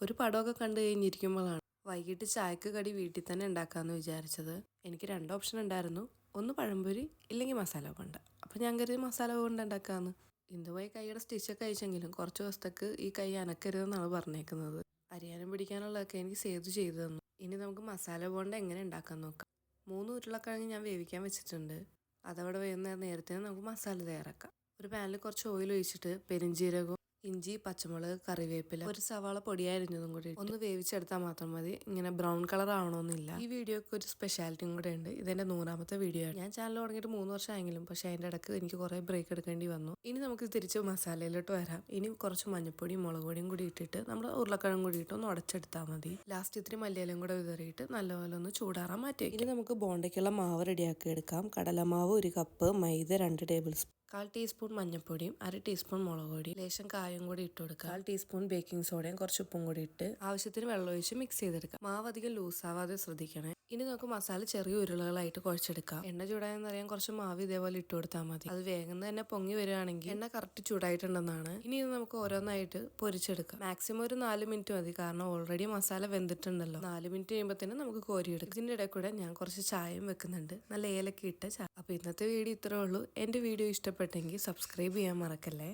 ഒരു പടമൊക്കെ കണ്ടു കഴിഞ്ഞിരിക്കുമ്പോഴാണ് വൈകിട്ട് ചായക്ക് കടി വീട്ടിൽ തന്നെ ഉണ്ടാക്കാമെന്ന് വിചാരിച്ചത്. എനിക്ക് രണ്ട് ഓപ്ഷൻ ഉണ്ടായിരുന്നു. ഒന്ന് പഴംപൊരി ഇല്ലെങ്കിൽ മസാല ബോണ്ട. അപ്പോൾ ഞാൻ കരുതി മസാല കൊണ്ട് ഉണ്ടാക്കാമെന്ന് ഇന്ദുവായി കൈയുടെ സ്റ്റിച്ചൊക്കെ അയച്ചെങ്കിലും കുറച്ച് ദിവസത്തേക്ക് ഈ കൈ അനക്കരുതെന്നാണ് പറഞ്ഞേക്കുന്നത്. അരിയാനും പിടിക്കാനുള്ളതൊക്കെ എനിക്ക് സേവ് ചെയ്തു തന്നു. ഇനി നമുക്ക് മസാല ബോണ്ട എങ്ങനെ ഉണ്ടാക്കാൻ നോക്കാം. മൂന്ന് ഉരുളക്കിഴങ്ങ് ഞാൻ വേവിക്കാൻ വെച്ചിട്ടുണ്ട്. അതവിടെ വേവുന്ന നേരത്തെ നമുക്ക് മസാല തയ്യാറാക്കാം. ഒരു പാനിൽ കുറച്ച് ഓയിൽ ഒഴിച്ചിട്ട് പെരിഞ്ജീരകവും ഇഞ്ചി പച്ചമുളക് കറിവേപ്പില ഒരു സവാള പൊടിയായിരുന്നതും കൂടി ഒന്ന് വേവിച്ചെടുത്താൽ മാത്രം മതി. ഇങ്ങനെ ബ്രൗൺ കളർ ആവണമെന്നില്ല ഈ വീഡിയോക്ക് ഒരു സ്പെഷ്യാലിറ്റിയും കൂടെ ഉണ്ട്. ഇതെന്റെ നൂറാമത്തെ വീഡിയോ ആണ്. ഞാൻ ചാനൽ തുടങ്ങിയിട്ട് മൂന്ന് വർഷമായെങ്കിലും പക്ഷെ അതിന്റെ ഇടയ്ക്ക് എനിക്ക് കുറേ ബ്രേക്ക് എടുക്കേണ്ടി വന്നു. ഇനി നമുക്ക് തിരിച്ച് മസാലയിലോട്ട് വരാം. ഇനി കുറച്ച് മഞ്ഞപ്പൊടിയും മുളക് പൊടിയും കൂടി ഇട്ടിട്ട് നമ്മൾ ഉരുളക്കിഴങ്ങ് കൂടി ഇട്ട് ഒന്ന് ഉടച്ചെടുത്താൽ മതി. ലാസ്റ്റ് ഇത്തിരി മല്ലിയിലും കൂടെ വിതറിയിട്ട് നല്ലപോലെ ഒന്ന് ചൂടാറാൻ മാറ്റി ഇനി നമുക്ക് ബോണ്ടയ്ക്കുള്ള മാവ് റെഡിയാക്കി എടുക്കാം. കടലമാവ് ഒരു കപ്പ് മൈദ രണ്ട് ടേബിൾ സ്പൂൺ കാൽ ടീസ്പൂൺ മഞ്ഞൾപ്പൊടിയും അര ടീസ്പൂൺ മുളക് പൊടി ലേശം കായം കൂടി ഇട്ട് കൊടുക്കുക കാൽ ടീസ്പൂൺ ബേക്കിംഗ് സോഡയും കുറച്ച് ഉപ്പും കൂടി ഇട്ട് ആവശ്യത്തിന് വെള്ളം ഒഴിച്ച് മിക്സ് ചെയ്തെടുക്കുക മാവ് അധികം ലൂസാവാതെ ആവാതെ ശ്രദ്ധിക്കണേ. ഇനി നമുക്ക് മസാല ചെറിയ ഉരുളകളായിട്ട് കുഴച്ചെടുക്കാം. എണ്ണ ചൂടായെന്ന് അറിയാൻ കുറച്ച് മാവ് ഇതേപോലെ ഇട്ട് കൊടുത്താൽ മതി. അത് വേഗം തന്നെ പൊങ്ങി വരികയാണെങ്കിൽ എണ്ണ കറക്റ്റ് ചൂടായിട്ടുണ്ടെന്നാണ്. ഇനി ഇത് നമുക്ക് ഓരോന്നായിട്ട് പൊരിച്ചെടുക്കാം. മാക്സിമം ഒരു നാല് മിനിറ്റ് മതി. കാരണം ഓൾറെഡി മസാല വെന്തിട്ടുണ്ടല്ലോ. നാല് മിനിറ്റ് കഴിയുമ്പോൾ തന്നെ നമുക്ക് കോരിയെടുക്കാം. ഇതിന്റെ ഇടയിൽ കൂടെ ഞാൻ കുറച്ച് ചായയും വെക്കുന്നുണ്ട്. നല്ല ഏലക്ക ഇട്ട ചായ. അപ്പൊ ഇന്നത്തെ വീഡിയോ ഇത്രേ ഉള്ളൂ. എന്റെ വീഡിയോ ഇഷ്ടപ്പെട്ടെങ്കിൽ സബ്സ്ക്രൈബ് ചെയ്യാൻ മറക്കല്ലേ?